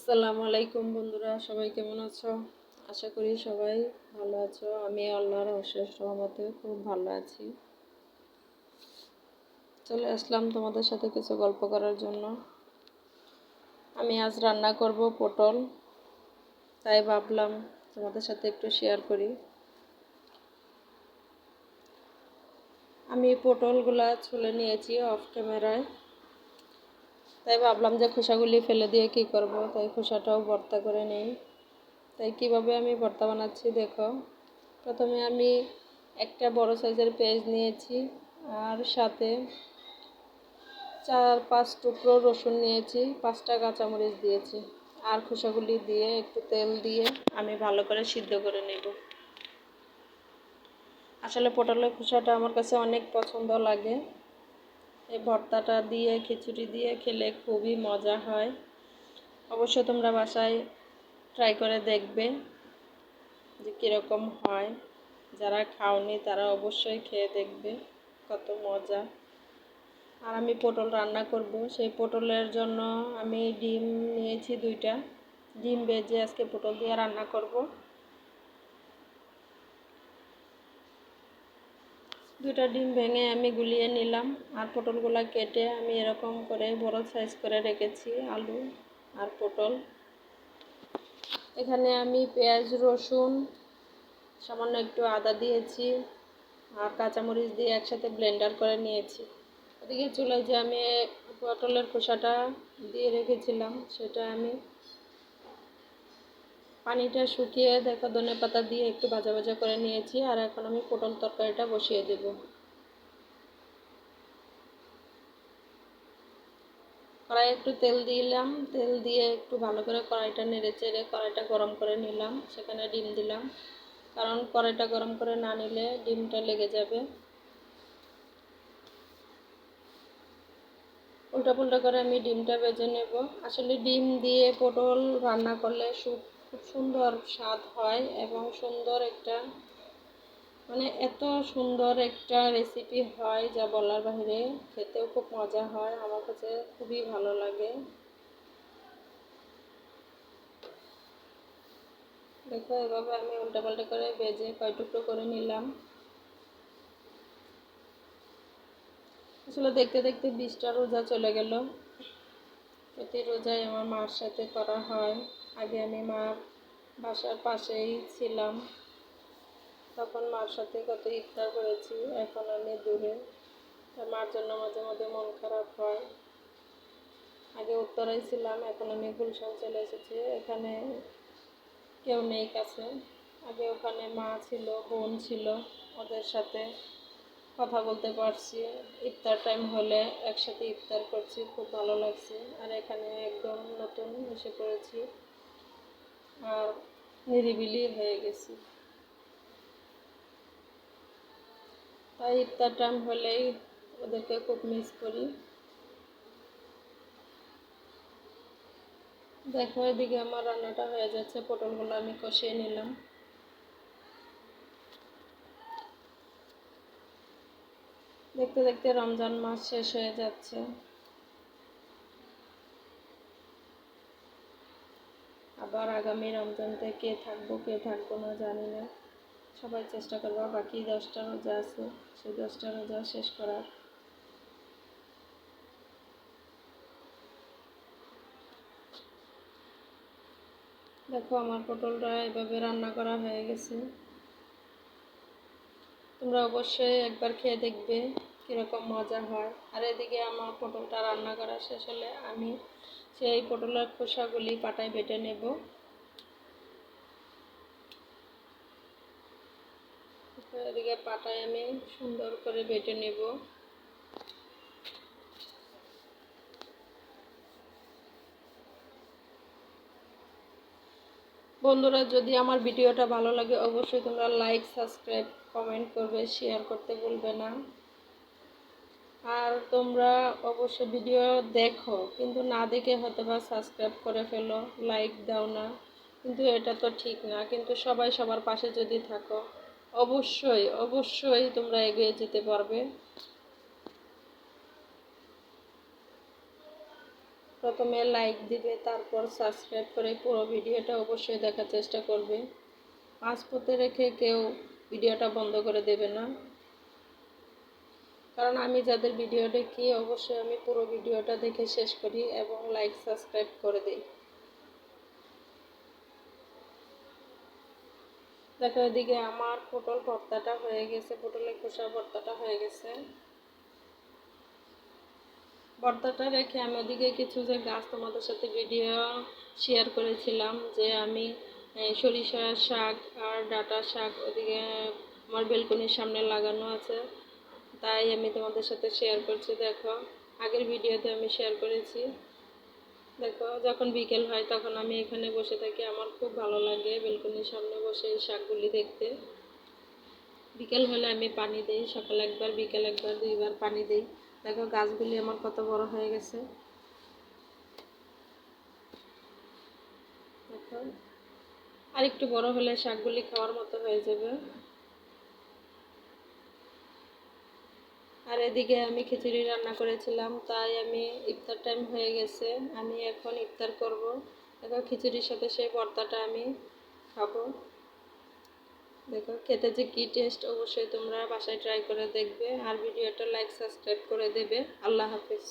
আসসালামু আলাইকুম বন্ধুরা, সবাই কেমন আছো? আশা করি সবাই ভালো আছো। আমি আল্লাহর অশেষ রহমতে খুব ভালো আছি। চলে আসলাম তোমাদের সাথে কিছু গল্প করার জন্য। আমি আজ রান্না করব পটল, তাই ভাবলাম তোমাদের সাথে একটু শেয়ার করি। আমি পটলগুলা ছুলে নিয়েছি অফ ক্যামেরায় তাই ভাবলাম যে খোসাগুলি ফেলে দিয়ে কি করব, তাই খোসাটাও ভর্তা করে নেই। তাই কীভাবে আমি ভর্তা বানাচ্ছি দেখো। প্রথমে আমি একটা বড় সাইজের পেঁয়াজ নিয়েছি আর সাথে চার পাঁচ টুকরো রসুন নিয়েছি, পাঁচটা কাঁচামরিচ দিয়েছি আর খোসাগুলি দিয়ে একটু তেল দিয়ে আমি ভালো করে সিদ্ধ করে নেব। আসলে পটলের খোসাটা আমার কাছে অনেক পছন্দ লাগে। এই ভর্তাটা দিয়ে, খিচুড়ি দিয়ে খেলে খুবই মজা হয়। অবশ্য তোমরা বাসায় ট্রাই করে দেখবে যে কীরকম হয়। যারা খাওনি তারা অবশ্যই খেয়ে দেখবে কত মজা। আর আমি পটল রান্না করব। সেই পটলের জন্য আমি ডিম নিয়েছি দুইটা। ডিম বেজে আজকে পটল দিয়ে রান্না করব। দুটা ডিম ভেঙে আমি গুলিয়ে নিলাম আর পটলগুলো কেটে আমি এরকম করে বড় সাইজ করে রেখেছি, আলু আর পটল। এখানে আমি পেঁয়াজ, রসুন, সামান্য একটু আদা দিয়েছি আর কাঁচামরিচ দিয়ে একসাথে ব্লেন্ডার করে নিয়েছি। ওদিকে চুলায় যে আমি পটলের খোসাটা দিয়ে রেখেছিলাম, সেটা আমি পানিটা শুকিয়ে দেখো ধনে পাতা দিয়ে একটু ভাজা ভাজা করে নিয়েছি, আর এখন আমি পটল তরকারিটা বসিয়ে দেব। কড়াই একটু তেল দিলাম, তেল দিয়ে একটু ভালো করে কড়াইটা নেড়ে চেড়ে কড়াইটা গরম করে নিলাম, সেখানে ডিম দিলাম। কারণ কড়াইটা গরম করে না নিলে ডিমটা লেগে যাবে। উল্টা পুল্টা করে আমি ডিমটা বেজে নেব। আসলে ডিম দিয়ে পটল রান্না করলে সুপ খুব সুন্দর স্বাদ হয় এবং সুন্দর একটা মানে এত সুন্দর একটা রেসিপি হয় যা বলার বাইরে। খেতেও খুব মজা হয়, আমার কাছে খুবই ভালো লাগে। দেখো, এভাবে আমি উল্টাপাল্টা করে বেজে কয় টুকরো করে নিলাম। আসলে দেখতে দেখতে বিশটা রোজা চলে গেল। প্রতি রোজাই আমার মার সাথে করা হয়। আগে আমি মার বাসার পাশেই ছিলাম। তখন মার সাথে কত ইফতার করেছি, এখন আমি দূরে। মার জন্য মাঝে মাঝে মন খারাপ হয়। আগে উত্তরায় ছিলাম, এখন আমি গুলশান চলে এসেছি। এখানে কেউ নেই কাছে। আগে ওখানে মা ছিল, বোন ছিল ওদের সাথে কথা বলতে পারছি। ইফতার টাইম হলে একসাথে ইফতার করছি, খুব ভালো লাগছে। আর এখানে একদম নতুন এসে পড়েছি। নিরিবিলি হয়ে গেছি। তাই ইফতার টাইম হলেই ওদেরকে খুব মিস করি। দেখো এদিকে আমার রান্নাটা হয়ে যাচ্ছে, পটলগুলো আমি কষিয়ে নিলাম। দেখতে দেখতে রমজান মাস শেষ হয়ে যাচ্ছে। আবার আগামী রমজান থেকে থাকব, কে থাকব না জানি না। সবাই চেষ্টা করব, বাকি দশটা রোজা আছে, সেই দশটা রোজা শেষ করার। দেখো, আমার পটলটা এভাবে রান্না করা হয়ে গেছে। তোমরা অবশ্যই একবার খেয়ে দেখবে কীরকম মজা হয়। আর এদিকে আমার পটলটা রান্না করা শেষ হলে আমি সেই পটলের খোসাগুলি পাটায় বেটে নেব। এদিকে পাটায় আমি সুন্দর করে বেটে নেব। বন্ধুরা, যদি আমার ভিডিওটা ভালো লাগে, অবশ্যই তোমরা লাইক সাবস্ক্রাইব কমেন্ট করবে শেয়ার করতে ভুলবে না। আর তোমরা অবশ্য ভিডিও দেখো, কিন্তু না দেখে হয়তো বা সাবস্ক্রাইব করে ফেলো লাইক দাও না। কিন্তু এটা তো ঠিক না, কিন্তু সবাই সবার পাশে যদি থাকো, অবশ্যই অবশ্যই তোমরা এগিয়ে যেতে পারবে। প্রথমে লাইক দিবে, তারপর সাবস্ক্রাইব করে পুরো ভিডিওটা অবশ্যই দেখার চেষ্টা করবে। মাঝপথে রেখে কেউ ভিডিওটা বন্ধ করে দেবে না। কারণ আমি যাদের ভিডিও দেখি, অবশ্যই আমি পুরো ভিডিওটা দেখে শেষ করি এবং লাইক সাবস্ক্রাইব করে দিই। দেখো, এদিকে আমার পটল ভর্তাটা হয়ে গেছে, পটলের খোসা ভর্তাটা হয়ে গেছে। ভর্তাটা রেখে আমি ওদিকে কিছু যে গাছ তোমাদের সাথে ভিডিও শেয়ার করেছিলাম, যে আমি সরিষার শাক আর ডাটা শাক ওদিকে আমার বেলকনির সামনে লাগানো আছে। তাই আমি তোমাদের সাথে শেয়ার করছি, দেখো। আগের ভিডিওতে আমি শেয়ার করেছি। দেখো, যখন বিকেল হয় তখন আমি এখানে বসে থাকি। আমার খুব ভালো লাগে বেলকনির সামনে বসে এই শাকগুলি দেখতে। বিকেল হলে আমি পানি দিই, সকাল একবার, বিকেল একবার, দুইবার পানি দিই। দেখো, গাছগুলি আমার কত বড় হয়ে গেছে। দেখো আর একটু বড় হলে শাকগুলি খাওয়ার মতো হয়ে যাবে। আর এদিকে আমি খিচুড়ি রান্না করেছিলাম, তাই আমি ইফতার টাইম হয়ে গেছে। আমি এখন ইফতার করব। দেখো খিচুড়ির সাথে সেই ভর্তাটা আমি খাব। দেখো খেতে যে কী টেস্ট অবশ্যই তোমরা বাসায় ট্রাই করে দেখবে। আর ভিডিওটা লাইক সাবস্ক্রাইব করে দেবে। আল্লাহ হাফিজ।